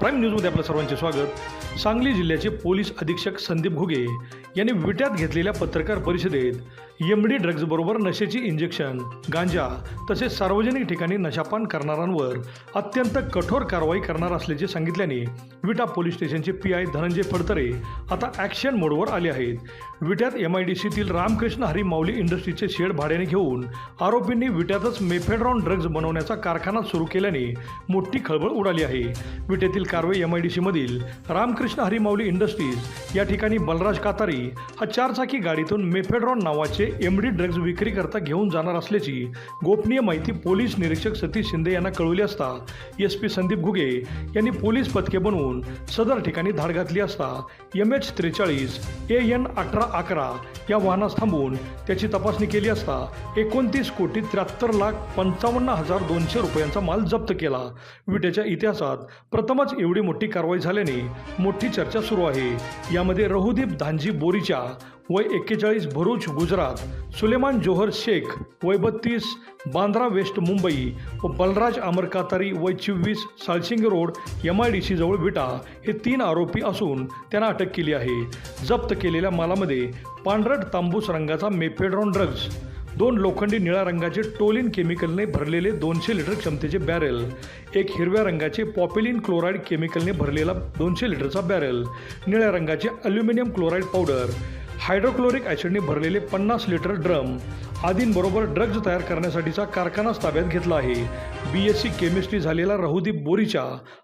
Prime न्यूजमध्ये आपलं सर्वांचे स्वागत. सांगली जिल्ह्याचे पोलीस अधीक्षक संदीप घुगे यांनी विट्यात घेतलेल्या पत्रकार परिषदेत एम डी ड्रग्जबरोबर नशेची इंजेक्शन गांजा तसेच सार्वजनिक ठिकाणी नशापान करणाऱ्यांवर अत्यंत कठोर कारवाई करणार असल्याचे सांगितल्याने विटा पोलीस स्टेशनचे पी आय धनंजय फडतरे आता ॲक्शन मोडवर आले आहेत. विट्यात एम आय डी सीतील रामकृष्ण हरी माऊली इंडस्ट्रीचे शेड भाड्याने घेऊन आरोपींनी विट्यातच मेफेड्रॉन ड्रग्ज बनवण्याचा कारखाना सुरू केल्याने मोठी खळबळ उडाली आहे. विट्यातील कारवे एम आय डी सीमधील रामकृष्ण हरिमाऊली इंडस्ट्रीज या ठिकाणी बलराज कातारी हा चारचाकी गाडीतून मेफेड्रॉन नावाचे एम डी ड्रग्ज विक्रीकरता घेऊन जाणार असल्याची गोपनीय माहिती पोलीस निरीक्षक सतीश शिंदे यांना कळवली असता एस पी संदीप घुगे यांनी पोलीस पथके बनवून सदर ठिकाणी धाड घातली असता एम एच त्रेचाळीस ए एन अठरा अकरा या वाहनास थांबवून त्याची तपासणी केली असता एकोणतीस कोटी त्र्याहत्तर लाख पंचावन्न हजार दोनशे रुपयांचा माल जप्त केला. विट्याच्या इतिहासात प्रथमच एवढी मोठी कारवाई झाल्याने मोठी चर्चा सुरू आहे. यामध्ये रहुदीप धांजी बोरीच्या वय एक्केचाळीस भरूच गुजरात सुलेमान जोहर शेख वय बत्तीस बांद्रा वेस्ट मुंबई व बलराज अमर कातारी वय चोवीस Salsing road M I D C जवळ विटा हे तीन आरोपी असून त्यांना अटक केली आहे. जप्त केलेल्या मालामध्ये पांढरट तांबूस रंगाचा मेफेड्रॉन ड्रग्ज दोन लोखंडी निळ्या रंगाचे टोलिन केमिकलने भरलेले दोनशे लिटर क्षमतेचे बॅरेल. एक हिरव्या रंगाचे पॉपिलिन क्लोराईड केमिकलने भरलेला दोनशे लिटरचा बॅरेल. निळ्या रंगाचे अल्युमिनियम क्लोराईड पावडर. हायड्रोक्लोरिक ॲसिडने भरलेले पन्नास लिटर ड्रम. आदींबरोबर ड्रग्ज तयार करण्यासाठीचा कारखानाच ताब्यात घेतला आहे. बी एस सी केमिस्ट्री झालेला रहुदीप बोरीचा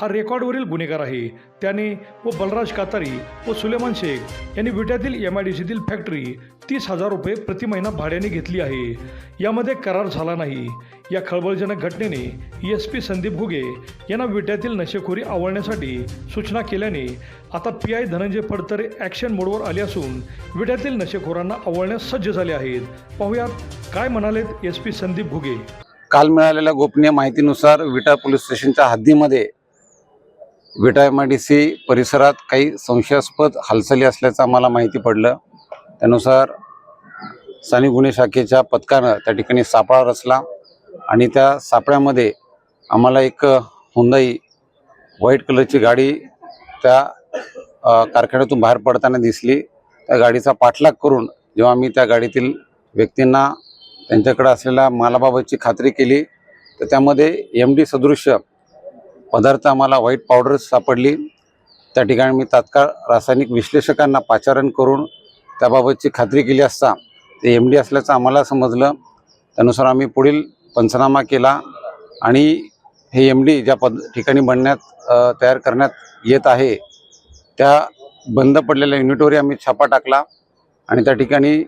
हा रेकॉर्डवरील गुन्हेगार आहे. त्याने व बलराज कातारी व सुलेमान शेख यांनी विट्यातील एम आय डी सीतील फॅक्टरी तीस हजार रुपये प्रति महिना भाड्याने घेतली आहे. यामध्ये करार झाला नाही. या खळबळजनक घटनेने एस पी संदीप घुगे यांना विट्यातील नशेखोरी आवळण्यासाठी सूचना केल्याने आता P I Dhananjay Phadtare action मोडवर आले असून विट्यातील नशेखोरांना आवळण्यास सज्ज झाले आहेत. पाहुयात काय म्हणालेत एस पी संदीप घुगे. काल मिळालेल्या गोपनीय माहितीनुसार विटा पोलीस स्टेशनच्या हद्दीमध्ये Vita M I D C परिसरात काही संशयास्पद हालचाली असल्याचं आम्हाला माहिती पडलं. त्यानुसार स्थानिक गुन्हे शाखेच्या पथकानं त्या ठिकाणी सापळा रचला आणि त्या सापळ्यामध्ये आम्हाला एक हुंदाई व्हाईट कलरची गाडी त्या कारखान्यातून बाहेर पडताना दिसली. त्या गाडीचा पाठलाग करून जेव्हा आम्ही त्या गाडीतील व्यक्तींना त्यांच्याकडे असलेल्या मालाबाबतची खात्री केली तर त्यामध्ये एम डी सदृश्य पदार्थ आम्हाला व्हाईट पावडर सापडली. त्या ठिकाणी मी तात्काळ रासायनिक विश्लेषकांना पाचारण करून त्याबाबतची खात्री केली असता ते एम डी असल्याचं आम्हाला समजलं. त्यानुसार आम्ही पुढील पंचनामा केला आणि हे एम डी ज्या पद ठिकाणी बनण्यात तयार करण्यात येत आहे त्या बंद पडलेल्या युनिटवरही आम्ही छापा टाकला आणि त्या ठिकाणी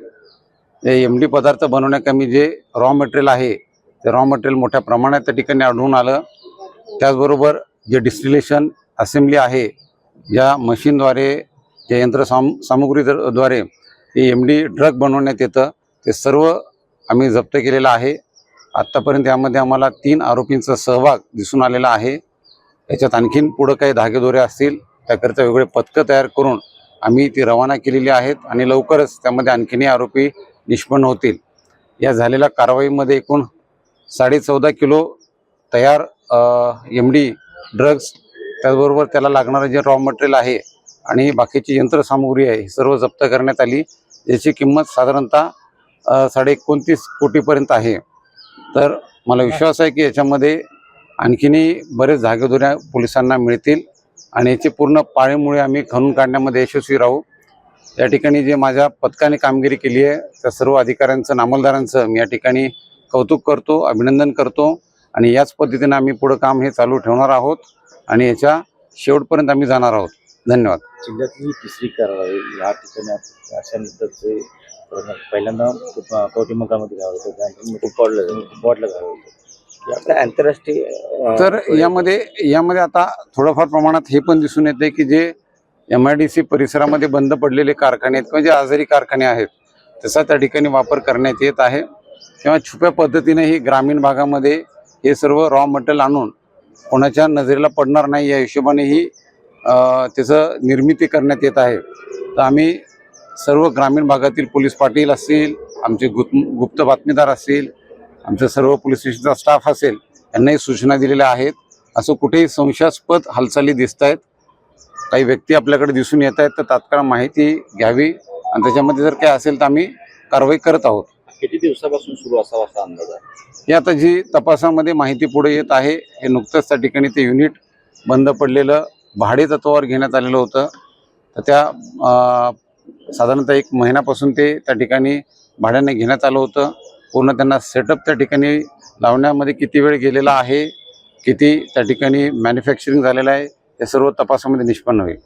एम डी पदार्थ बनवण्याकमी जे रॉ मटेरियल आहे ते रॉ मटेरियल मोठ्या प्रमाणात त्या ठिकाणी आढळून आलं. त्याचबरोबर जे डिस्टिलेशन असेंब्ली आहे ज्या मशीनद्वारे जे यंत्र साम सामुग्रीद्वारे ते एम डी ड्रग बनवण्यात येतं ते सर्व आम्ही जप्त केलेलं आहे. आत्तापर्यंत यामध्ये आम्हाला तीन आरोपींचा सहभाग दिसून आलेला आहे. याच्यात आणखीन पुढं काही धागेदोरे असतील त्याकरिता वेगळे पथकं तयार करून आम्ही ती रवाना केलेली आहेत आणि लवकरच त्यामध्ये आणखीनही आरोपी निष्पन्न होतील. या झालेल्या कारवाईमध्ये एकूण साडेचौदा किलो तयार एम डी ड्रग्स त्याचबरोबर त्याला लागणारं जे रॉ मटेरियल आहे आणि बाकीची यंत्रसामुग्री आहे ही सर्व जप्त करण्यात आली याची किंमत साधारणतः साडे एकोणतीस कोटीपर्यंत आहे. तर मला विश्वास आहे की याच्यामध्ये आणखीनही बरेच धागेदोऱ्या पोलिसांना मिळतील आणि याची पूर्ण पाळीमुळे आम्ही खणून काढण्यामध्ये यशस्वी राहू. या ठिकाणी जे माझ्या पथकाने कामगिरी केली आहे त्या सर्व अधिकाऱ्यांचं नामलदारांचं मी या ठिकाणी कौतुक करतो अभिनंदन करतो. आणि याच पद्धतीने आम्ही पुढं काम हे चालू ठेवणार आहोत आणि याच्या शेवटपर्यंत आम्ही जाणार आहोत. धन्यवाद. जिल्ह्यातली तिसरी कारवाई या ठिकाणी अशा नंतरचे पहिल्यांदा कवटिमंगामध्ये गाव होतं आंतरराष्ट्रीय तर यामध्ये यामध्ये आता थोडंफार प्रमाणात हे पण दिसून येते की जे एम आय डी सी परिसरामध्ये बंद पडलेले कारखाने आहेत किंवा जे आजारी कारखाने आहेत. त्याचा त्या ठिकाणी वापर करण्यात येत आहे. किंवा छुप्या पद्धतीनेही ग्रामीण भागामध्ये हे सर्व रॉ मटेरियल आणून कोणाच्या नजरेला पडणार नाही या हिशोबानेही ही त्याचं निर्मिती करण्यात येत आहे. तर आम्ही सर्व ग्रामीण भागातील पोलीस पाटील असतील आमचे गुप्त गुप्त बातमीदार असतील आमच्या सर्व पोलीस स्टेशनचा स्टाफ असेल यांनाही सूचना दिलेल्या आहेत. असं कुठेही संशयास्पद हालचाली दिसत आहेत काही व्यक्ती आपल्याकडे दिसून येत आहेत तर तात्काळ माहिती घ्यावी. आणि त्याच्यामध्ये जर काही असेल तर आम्ही कारवाई करत आहोत. किती दिवसापासून सुरू असावा असा अंदाज आहे? हे आता जी तपासामध्ये माहिती पुढे येत आहे हे नुकतंच त्या ठिकाणी ते युनिट बंद पडलेलं भाडे तत्वावर घेण्यात आलेलं होतं. तर त्या साधारणतः एक महिन्यापासून ते त्या ठिकाणी भाड्याने घेण्यात आलं होतं. पूर्ण त्यांना सेटअप त्या ठिकाणी लावण्यामध्ये किती वेळ गेलेला आहे किती त्या ठिकाणी मॅन्युफॅक्चरिंग झालेलं आहे हे सर्व तपासामध्ये निष्पन्न होईल.